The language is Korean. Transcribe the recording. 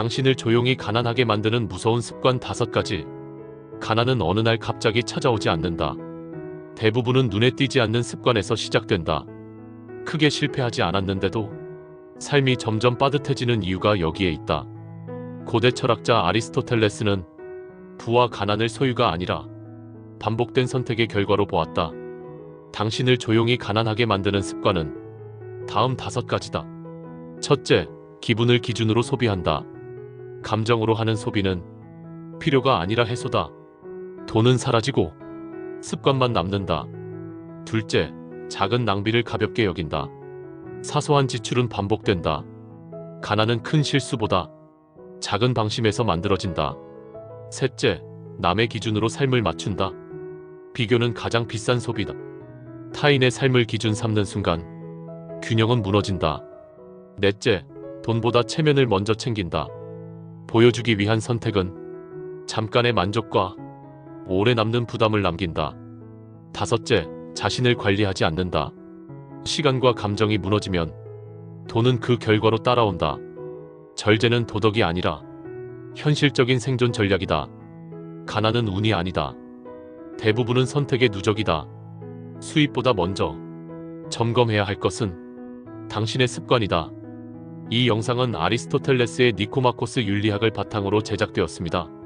당신을 조용히 가난하게 만드는 무서운 습관 다섯 가지. 가난은 어느 날 갑자기 찾아오지 않는다. 대부분은 눈에 띄지 않는 습관에서 시작된다. 크게 실패하지 않았는데도 삶이 점점 빠듯해지는 이유가 여기에 있다. 고대 철학자 아리스토텔레스는 부와 가난을 소유가 아니라 반복된 선택의 결과로 보았다. 당신을 조용히 가난하게 만드는 습관은 다음 다섯 가지다. 첫째, 기분을 기준으로 소비한다. 감정으로 하는 소비는 필요가 아니라 해소다. 돈은 사라지고 습관만 남는다. 둘째, 작은 낭비를 가볍게 여긴다. 사소한 지출은 반복된다. 가난은 큰 실수보다 작은 방심에서 만들어진다. 셋째, 남의 기준으로 삶을 맞춘다. 비교는 가장 비싼 소비다. 타인의 삶을 기준 삼는 순간 균형은 무너진다. 넷째, 돈보다 체면을 먼저 챙긴다. 보여주기 위한 선택은 잠깐의 만족과 오래 남는 부담을 남긴다. 다섯째, 자신을 관리하지 않는다. 시간과 감정이 무너지면 돈은 그 결과로 따라온다. 절제는 도덕이 아니라 현실적인 생존 전략이다. 가난은 운이 아니다. 대부분은 선택의 누적이다. 수입보다 먼저 점검해야 할 것은 당신의 습관이다. 이 영상은 아리스토텔레스의 니코마코스 윤리학을 바탕으로 제작되었습니다.